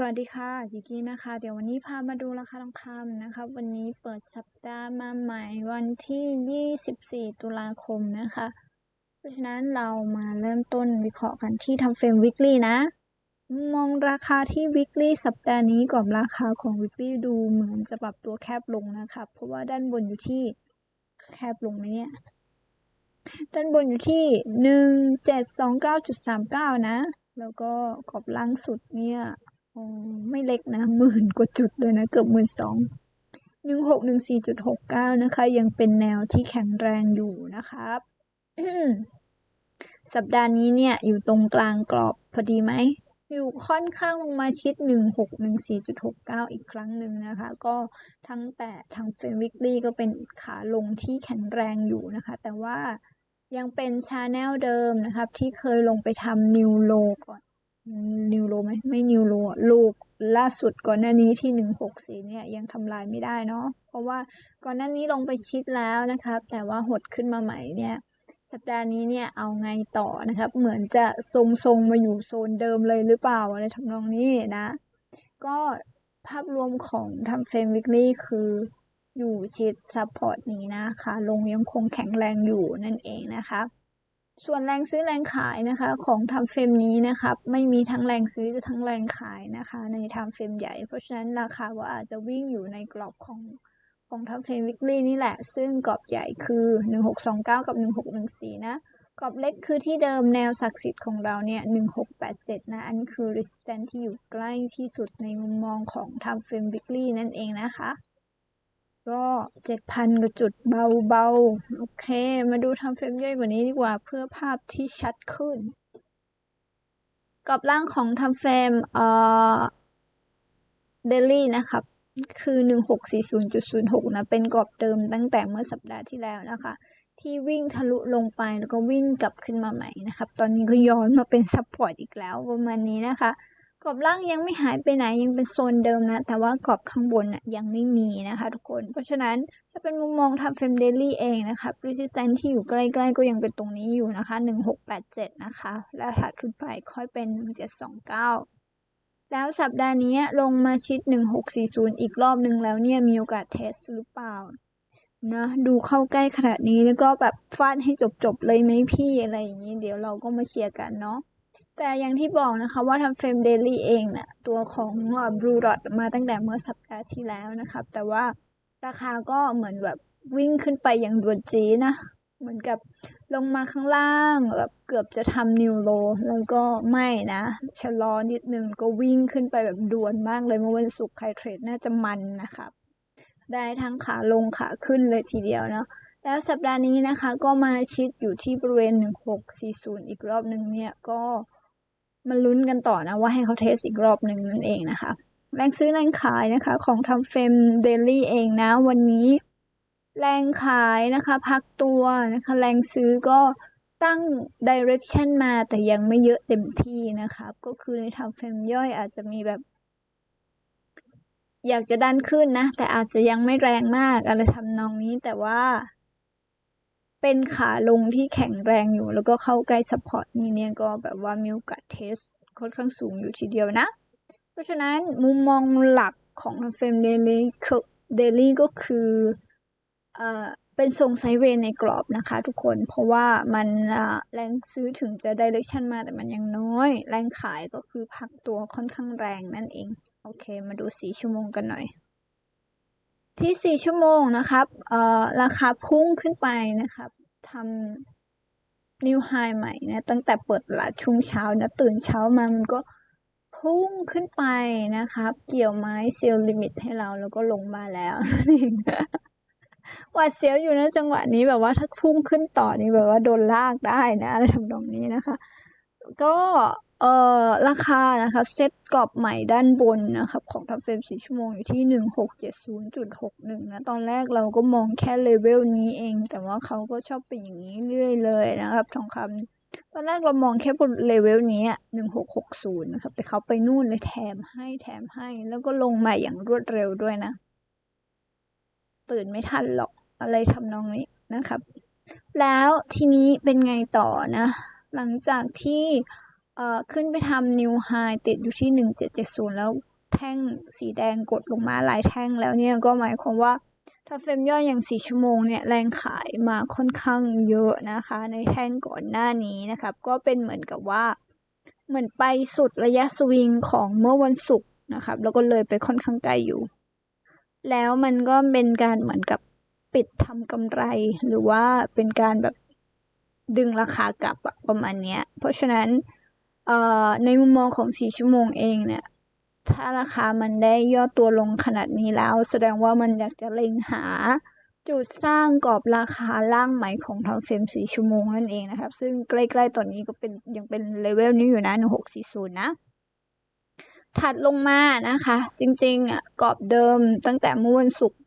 สวัสดีค่ะจิกี้นะคะ เดี๋ยววันนี้พามาดูราคาทองคำนะคะ วันนี้เปิดสัปดาห์มาใหม่วันที่ 24 ตุลาคมนะคะ เพราะฉะนั้นเรามาเริ่มต้นวิเคราะห์กันที่ทำเฟรมวิกฤตนะ มองราคาที่วิกฤตสัปดาห์นี้กับราคาของวิกฤตดูเหมือนจะปรับตัวแคบลงนะคะ เพราะว่าด้านบนอยู่ที่แคบลงไหมเนี่ย ด้านบนอยู่ที่ 1729.39 นะ แล้วก็กรอบล่างสุดเนี่ย ไม่เล็กนะหมื่นกว่าจุดเลยนะ เกือบหมื่นสองหนึ่งหกหนึ่งสี่จุดหกเก้านะคะ ยังเป็นแนวที่แข็งแรงอยู่นะครับสัปดาห์นี้เนี่ย อยู่ตรงกลางกรอบพอดีไหมอยู่ค่อนข้างลงมาชิดหนึ่งหกหนึ่งสี่จุดหกเก้าอีกครั้งหนึ่งนะคะ ก็ทั้งแต่ทางเฟรนวิกลี่ก็เป็นขาลงที่แข็งแรงอยู่นะคะ แต่ว่ายังเป็นชาแนลเดิมนะครับ ที่เคยลงไปทำนิวโลก่อน นิวโลไหมไม่นิวโลลูกล่าสุดก่อนหน้านี้ที่หนึ่งหกสี่เนี่ยยังทำลายไม่ได้เนาะเพราะว่าก่อนหน้านี้ลงไปชิดแล้วนะครับ แต่ว่าหดขึ้นมาใหม่เนี่ย สัปดาห์นี้เนี่ยเอาไงต่อนะครับ เหมือนจะทรงๆมาอยู่โซนเดิมเลยหรือเปล่าอะไรทำนองนี้นะ ก็ภาพรวมของทำเฟรมวิกฤตคืออยู่ชิดซับพอร์ตนี้นะคะลงยังคงแข็งแรงอยู่นั่นเองนะคะ ส่วนแรงซื้อแรงขายนะคะของทำเฟรมนี้นะครับไม่มีทั้งแรงซื้อทั้งแรงขายนะคะในทำเฟรมใหญ่ เพราะฉะนั้นราคาก็อาจจะวิ่งอยู่ในกรอบของของทำเฟรมวิกฤตนี่แหละ ซึ่งกรอบใหญ่คือ 1629 กับ 1614 นะกรอบเล็กคือที่เดิมแนวศักดิ์สิทธิ์ของเราเนี่ย 1687 นะ อันนี้คือ resistance ที่อยู่ใกล้ที่สุดในมุมมองของทำเฟรมวิกฤตนั่นเองนะคะ ก็เจ็ดพันกว่าจุดเบาๆ โอเค มาดูทำเฟรมย่อยกว่านี้ดีกว่าเพื่อภาพที่ชัดขึ้นกรอบล่างของทำเฟรมเอ่อเดลี่นะครับ คือ 1640.06 นะ เป็นกรอบเดิมตั้งแต่เมื่อสัปดาห์ที่แล้วนะคะ ที่วิ่งทะลุลงไปแล้วก็วิ่งกลับขึ้นมาใหม่นะครับ ตอนนี้ก็ย้อนมาเป็นซัพพอร์ตอีกแล้วประมาณนี้นะคะ กรอบล่างยังไม่หายไปไหนยังเป็นโซนเดิมนะ แต่ว่ากรอบข้างบนนะยังไม่มีนะคะทุกคน เพราะฉะนั้นจะเป็นมุมมองทำเฟมเดลี่เองนะคะ resistance ที่อยู่ใกล้ๆก็ยังเป็นตรงนี้อยู่นะคะ 1687 นะคะ แล้วถัดขึ้นไปค่อยเป็น 1729แล้วสัปดาห์นี้ลงมาชิด 1640 อีกรอบนึงแล้วเนี่ยมีโอกาสเทสหรือเปล่านะดูเข้าใกล้ขนาดนี้แล้วก็แบบฟาดให้จบๆเลยไหมพี่อะไรอย่างนี้ เดี๋ยวเราก็มาเชียร์กันเนาะ แต่อย่างที่บอกนะคะว่าทำเฟรมเดลี่เองนะ่ะตัวของบลูดอทมาตั้งแต่เมื่อสัปดาห์ที่แล้วนะครับ แต่ว่าราคาก็เหมือนแบบวิ่งขึ้นไปอย่างด่วนจีนะ เหมือนกับลงมาข้างล่างแบบเกือบจะทำนิวโลแล้วก็ไม่นะชะลอนิดนึงก็วิ่งขึ้นไปแบบด่วนมากเลยเมื่อวันศุกร์ใครเทรดน่าจะมันนะครับ ได้ทั้งขาลงขาขึ้นเลยทีเดียวเนาะแล้วสัปดาห์นี้นะคะก็มาชิดอยู่ที่บริเวณ 1640 อีกรอบหนึ่งเนี่ยก็ มาลุ้นกันต่อนะว่าให้เขาเทสอีกรอบหนึ่งนั่นเองนะคะ แรงซื้อแรงขายนะคะของทำเฟมเดลี่เองนะ วันนี้แรงขายนะคะ พักตัวนะคะ แรงซื้อก็ตั้ง direction มาแต่ยังไม่เยอะเต็มที่นะคะก็คือในทำเฟมย่อยอาจจะมีแบบ อยากจะดันขึ้นนะ แต่อาจจะยังไม่แรงมากอะไรทำนองนี้แต่ว่า เป็นขาลงที่แข็งแรงอยู่ แล้วก็เข้าใกล้ซัพพอร์ตนี่เนี่ยก็แบบว่ามีโอกาสเทสค่อนข้างสูงอยู่ทีเดียวนะ เพราะฉะนั้นมุมมองหลักของเฟมเดลี่เดลี่ก็คือเอ่เป็นทรงไซเวย์ในกรอบนะคะทุกคน เพราะว่ามันแรงซื้อถึงจะไดเรกชันมาแต่มันยังน้อย แรงขายก็คือพักตัวค่อนข้างแรงนั่นเอง โอเค มาดูสีชั่วโมงกันหน่อย ที่ 4 ชั่วโมงนะครับเอ่อราคาพุ่งขึ้นไปนะครับทำนิวไฮใหม่นะตั้งแต่เปิดตลาดช่วงเช้านะตื่นเช้ามามันก็พุ่งขึ้นไปนะครับ เกี่ยวไม้เซลล์ลิมิตให้เราแล้วก็ลงมาแล้วว่าเสียวอยู่นะจังหวะนี้แบบว่าถ้าพุ่งขึ้นต่อนี่แบบว่าโดนลากได้นะอะไรทำนองนี้นะคะ ก็ เอ่อราคานะคะเซตกรอบใหม่ด้านบนนะครับของทับเฟรมสี่ชั่วโมงอยู่ที่หนึ่งหกเจ็ดศูนย์จุดหกหนึ่งนะ ตอนแรกเราก็มองแค่เลเวลนี้เอง แต่ว่าเขาก็ชอบเป็นอย่างนี้เรื่อยเลยนะครับทองคำตอนแรกเรามองแค่บนเลเวลนี้หนึ่งหกหกศูนย์นะครับ แต่เขาไปนู่นเลยแถมให้แถมให้แล้วก็ลงมาอย่างรวดเร็วด้วยนะ ตื่นไม่ทันหรอกอะไรทำนองนี้นะครับ แล้วทีนี้เป็นไงต่อนะ หลังจากที่ เอ่อขึ้นไปทำ new high ติดอยู่ที่หนึ่งเจ็ดเจ็ดศูนย์แล้วแท่งสีแดงกดลงมาหลายแท่งแล้วเนี่ยก็หมายความว่าถ้าเฟรมย่อยอย่างสี่ชั่วโมงเนี่ยแรงขายมาค่อนข้างเยอะนะคะ ในแท่งก่อนหน้านี้นะครับ ก็เป็นเหมือนกับว่า เหมือนไปสุดระยะสวิงของเมื่อวันศุกร์นะครับ แล้วก็เลยไปค่อนข้างไกลอยู่ แล้วมันก็เป็นการเหมือนกับปิดทำกำไร หรือว่าเป็นการแบบดึงราคากลับประมาณเนี้ย เพราะฉะนั้น ในมุมมองของสี่ชั่วโมงเองเนี่ย ถ้าราคามันได้ย่อตัวลงขนาดนี้แล้ว แสดงว่ามันอยากจะเล็งหา จุดสร้างกรอบราคาล่างใหม่ของทางเฟรมสี่ชั่วโมงนั่นเองนะครับ ซึ่งใกล้ๆตอนนี้ก็เป็นยังเป็นเลเวลนี้อยู่นะหนึ่งหกสี่ศูนย์นะถัดลงมานะคะ จริงๆอะกรอบเดิมตั้งแต่เมื่อวันศุกร์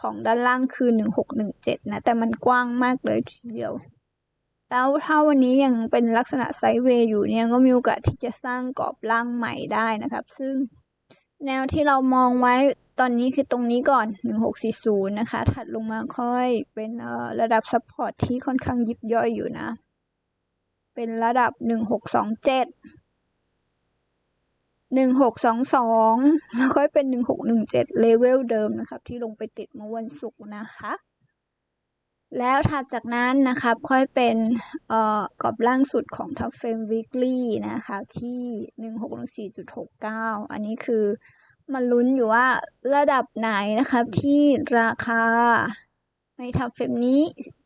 ของด้านล่างคือหนึ่งหกหนึ่งเจ็ดนะ แต่มันกว้างมากเลยทีเดียว แล้วถ้าวันนี้ยังเป็นลักษณะไซด์เวย์อยู่เนี่ยก็มีโอกาสที่จะสร้างกรอบล่างใหม่ได้นะครับ ซึ่งแนวที่เรามองไว้ตอนนี้คือตรงนี้ก่อน 1640 นะคะ ถัดลงมาค่อยเป็นระดับซัพพอร์ตที่ค่อนข้างยิบย่อยอยู่นะ เป็นระดับ 1627 1622 แล้วค่อยเป็น 1617 เลเวลเดิมนะครับ ที่ลงไปติดเมื่อวันศุกร์นะคะ แล้วถัดจากนั้นนะครับค่อยเป็นเอ่อกรอบล่างสุดของทัฟเฟรมวีคลี่นะคะที่ 1614.69 อันนี้คือมันลุ้นอยู่ว่าระดับไหนนะครับที่ราคาในทับเฟรมนี้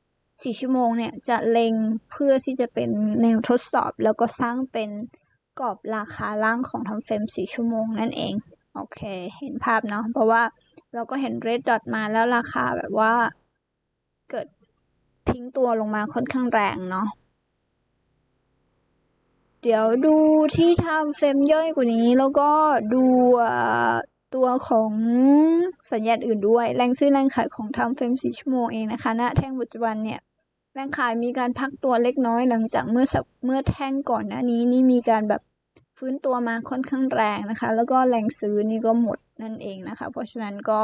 4 ชั่วโมงเนี่ยจะเล็งเพื่อที่จะเป็นแนวทดสอบแล้วก็สร้างเป็นกรอบราคาล่างของทับเฟรม4ชั่วโมงนั่นเอง โอเค เห็นภาพเนาะเพราะว่าเราก็เห็นเรดดอทมาแล้วราคาแบบว่าเกิด ทิ้งตัวลงมาค่อนข้างแรงเนาะเดี๋ยวดูที่ทำเฟรมย่อยกว่านี้แล้วก็ดูตัวของสัญญาณอื่นด้วย แรงซื้อแรงขายของทำเฟรมสี่ชั่วโมงเองนะคะณแท่งปัจจุบันเนี่ยแรงขายมีการพักตัวเล็กน้อยหลังจากเมื่อเมื่อแท่งก่อนหน้านี้นี่มีการแบบฟื้นตัวมาค่อนข้างแรงนะคะ แล้วก็แรงซื้อนี่ก็หมดนั่นเองนะคะ เพราะฉะนั้นก็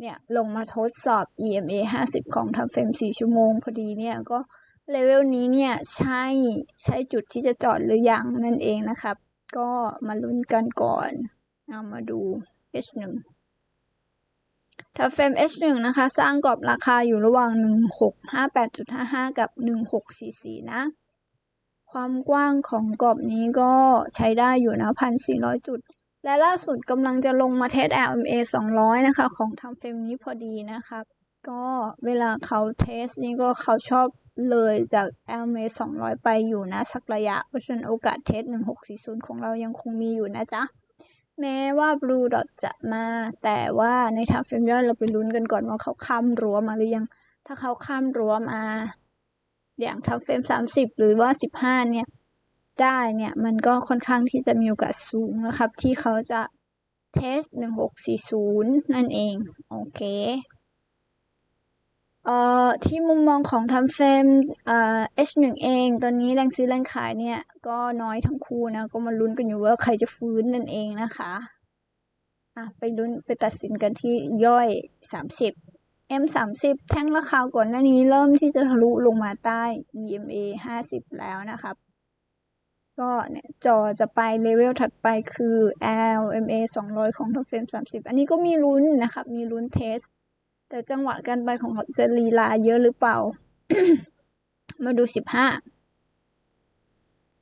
เนี่ยลงมาทดสอบ EMA 50 ของทำเฟรม 4 ชั่วโมงพอดีเนี่ยก็เลเวลนี้เนี่ยใช่ใช่จุดที่จะจอดหรือยังนั่นเองนะครับ ก็มาลุ้นกันก่อนเอามาดู H1 ถ้าเฟรม H1 นะคะ สร้างกรอบราคาอยู่ระหว่าง 1658.55 กับ 1644 นะ ความกว้างของกรอบนี้ก็ใช้ได้อยู่นะ 1,400 จุด และล่าสุดกำลังจะลงมาเทส LMA 200 นะคะ ของทำเฟรมนี้พอดีนะครับ ก็เวลาเขาเทสนี่ก็เขาชอบเลยจาก LMA 200 ไปอยู่นะ สักระยะ เพราะฉะนั้นโอกาสเทส 1640 ของเรายังคงมีอยู่นะจ๊ะ แม้ว่า Blue Dot จะมา แต่ว่าในทางเฟรมย่อยเราไปลุ้นกันก่อนว่าเขาข้ามรั้วมาหรือยัง ถ้าเขาข้ามรั้วมา อย่างทำเฟรม 30 หรือว่า 15 เนี่ย ได้เนี่ยมันก็ค่อนข้างที่จะมีโอกาสสูงนะครับ ที่เขาจะเทส 1640 นั่นเอง โอเคเอ่อที่มุมมองของทำเฟรมเอ่อ H1 เอง ตอนนี้แรงซื้อแรงขายเนี่ย ก็น้อยทั้งคู่นะ ก็มาลุ้นกันอยู่ว่าใครจะฟื้นนั่นเองนะคะอะไปลุ้นไปตัดสินกันที่ย่อย 30 M 30 แท่งราคาก่อนหน้านี้เริ่มที่จะทะลุลงมาใต้ EMA 50 แล้วนะครับ ก็เนี่ยจอจะไปเลเวลถัดไปคือ LMA 200 ของท็อปเฟรม30 อันนี้ก็มีลุ้นนะครับ มีลุ้นเทส แต่จังหวะการไปของเขาจะลีลาเยอะหรือเปล่า มาดูสิบห้า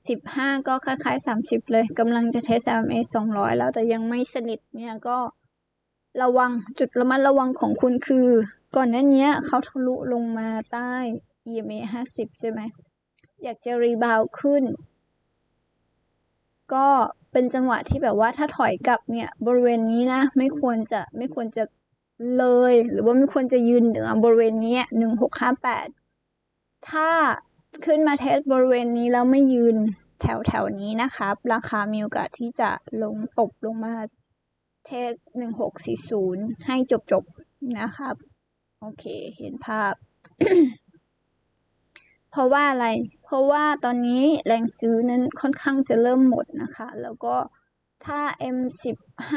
สิบห้าก็คล้ายๆสามสิบเลยกำลังจะเทส SMA สองร้อยแล้วแต่ยังไม่สนิทเนี่ยก็ระวังจุดระมัดระวังของคุณคือ ก่อนหน้านี้เขาทะลุลงมาใต้ EMA ห้าสิบใช่ไหมอยากจะรีบาวขึ้น ก็เป็นจังหวะที่แบบว่าถ้าถอยกลับเนี่ยบริเวณนี้นะไม่ควรจะไม่ควรจะเลย หรือว่าไม่ควรจะยืนเหนือบริเวณนี้หนึ่งหกห้าแปดถ้าขึ้นมาเทสบริเวณนี้แล้วไม่ยืนแถวแถวนี้นะครับ ราคามีโอกาสที่จะลงตบลงมาเทสหนึ่งหกสี่ศูนย์ให้จบจบนะครับ โอเค เห็นภาพ เพราะว่าอะไร เพราะว่าตอนนี้แรงซื้อนั้นค่อนข้างจะเริ่มหมดนะคะ แล้วก็ถ้า M15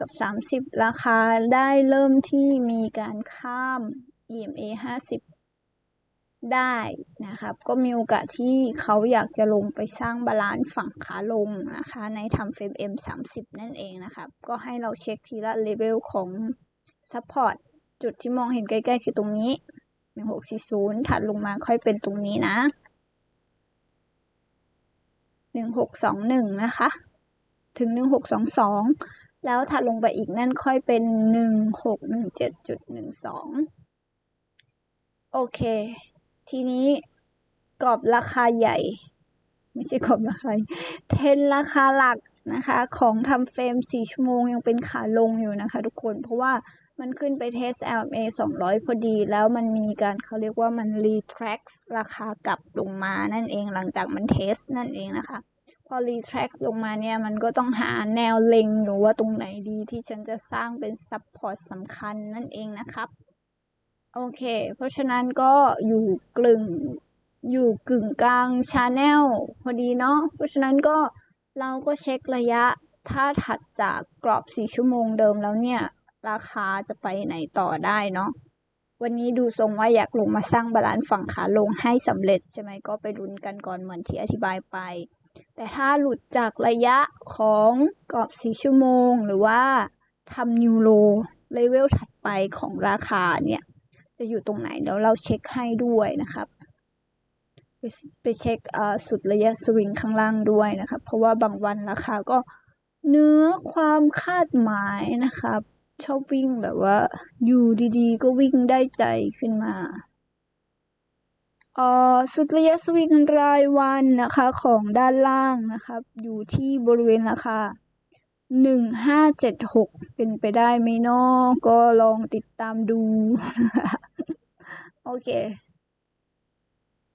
กับ 30 ราคาได้เริ่มที่มีการข้าม EMA 50 ได้นะครับ ก็มีโอกาสที่เขาอยากจะลงไปสร้างบาลานซ์ฝั่งขาลงนะคะ ในทำเฟรม M 30 นั่นเองนะครับ ก็ให้เราเช็คทีละเลเวลของ Support จุดที่มองเห็นใกล้ ๆ คือตรงนี้ 1640ถัดลงมาค่อยเป็นตรงนี้นะ1621นะคะ ถึง1622แล้วถัดลงไปอีกนั่นค่อยเป็น1617.12โอเค ทีนี้กรอบราคาใหญ่ ไม่ใช่กรอบราคาเทนราคาหลักนะคะ ของทำเฟรม4ชั่วโมงยังเป็นขาลงอยู่นะคะทุกคนเพราะว่า มันขึ้นไปเทส LMA 200 พอดี แล้วมันมีการเขาเรียกว่ามัน retract ราคากลับลงมานั่นเองหลังจากมันเทสนั่นเองนะคะ พอ retract ลงมาเนี่ยมันก็ต้องหาแนวเล็งหรือว่าตรงไหนดีที่ฉันจะสร้างเป็น support สำคัญนั่นเองนะครับโอเค เพราะฉะนั้นก็อยู่กลึงอยู่กึ่งกลางชาแนลพอดีเนาะ เพราะฉะนั้นก็เราก็เช็คระยะ ถ้าถัดจากกรอบ 4 ชั่วโมงเดิมแล้วเนี่ย ราคาจะไปไหนต่อได้เนาะวันนี้ดูทรงว่าอยากลงมาสร้างบาลานซ์ฝั่งขาลงให้สำเร็จใช่ไหมก็ไปลุ้นกันก่อนเหมือนที่อธิบายไป แต่ถ้าหลุดจากระยะของกรอบ4ชั่วโมง หรือว่าทำนิวโลเลเวลถัดไปของราคาเนี่ย จะอยู่ตรงไหนเดี๋ยวเราเช็คให้ด้วยนะครับไปไปเช็คสุดระยะสวิงข้างล่างด้วยนะครับ เพราะว่าบางวันราคาก็เนื้อความคาดหมายนะครับ ชอบวิ่งแบบว่า อยู่ดีๆ ก็วิ่งได้ใจขึ้นมาอ่อสุดระยะสวิงรายวันนะคะของด้านล่างนะครับ อยู่ที่บริเวณราคาหนึ่งห้าเจ็ดหกเป็นไปได้ไหมนาะก็ลองติดตามดู โอเค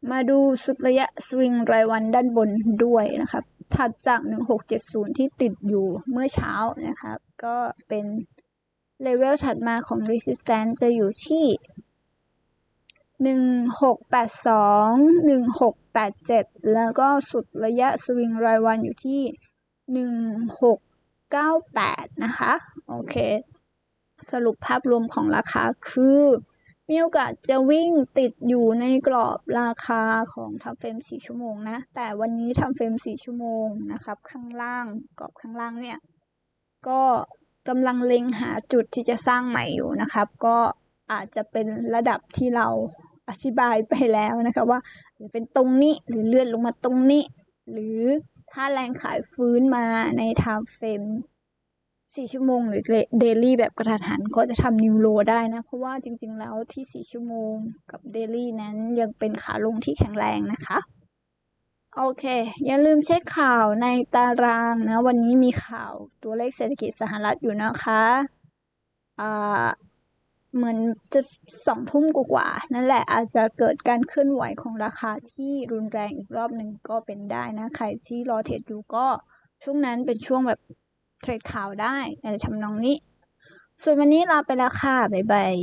มาดูสุดระยะสวิงรายวันด้านบนด้วยนะครับ ถัดจาก1670ที่ติดอยู่เมื่อเช้านะครับ ก็เป็น เลเวลถัดมาของ resistance จะอยู่ที่ 1682 1687 แล้วก็สุดระยะสวิงรายวันอยู่ที่ 1698 นะคะ โอเค สรุปภาพรวมของราคาคือ มีโอกาสจะวิ่งติดอยู่ในกรอบราคาของทำเฟรม4 ชั่วโมงนะ แต่วันนี้ทำเฟรม4 ชั่วโมงนะครับ ข้างล่างกรอบข้างล่างเนี่ย ก็ กำลังเล็งหาจุดที่จะสร้างใหม่อยู่นะครับ ก็อาจจะเป็นระดับที่เราอธิบายไปแล้วนะคะว่าจะเป็นตรงนี้หรือเลื่อนลงมาตรงนี้ หรือถ้าแรงขายฟื้นมาในไทม์เฟรม4ชั่วโมงหรือเดลี่แบบกระทันหันก็จะทำนิวโลได้นะ เพราะว่าจริงๆแล้วที่4ชั่วโมงกับเดลี่นั้นยังเป็นขาลงที่แข็งแรงนะคะ โอเค อย่าลืมเช็คข่าวในตารางนะ วันนี้มีข่าวตัวเลขเศรษฐกิจสหรัฐอยู่นะคะอ่าเหมือนจะสองทุ่มกว่าๆนั่นแหละอาจจะเกิดการเคลื่อนไหวของราคาที่รุนแรงอีกรอบหนึ่งก็เป็นได้นะ ใครที่รอเทรดอยู่ก็ช่วงนั้นเป็นช่วงแบบเทรดข่าวได้ในทำนองนี้ ส่วนวันนี้ลาไปแล้วค่ะ บ๊ายบาย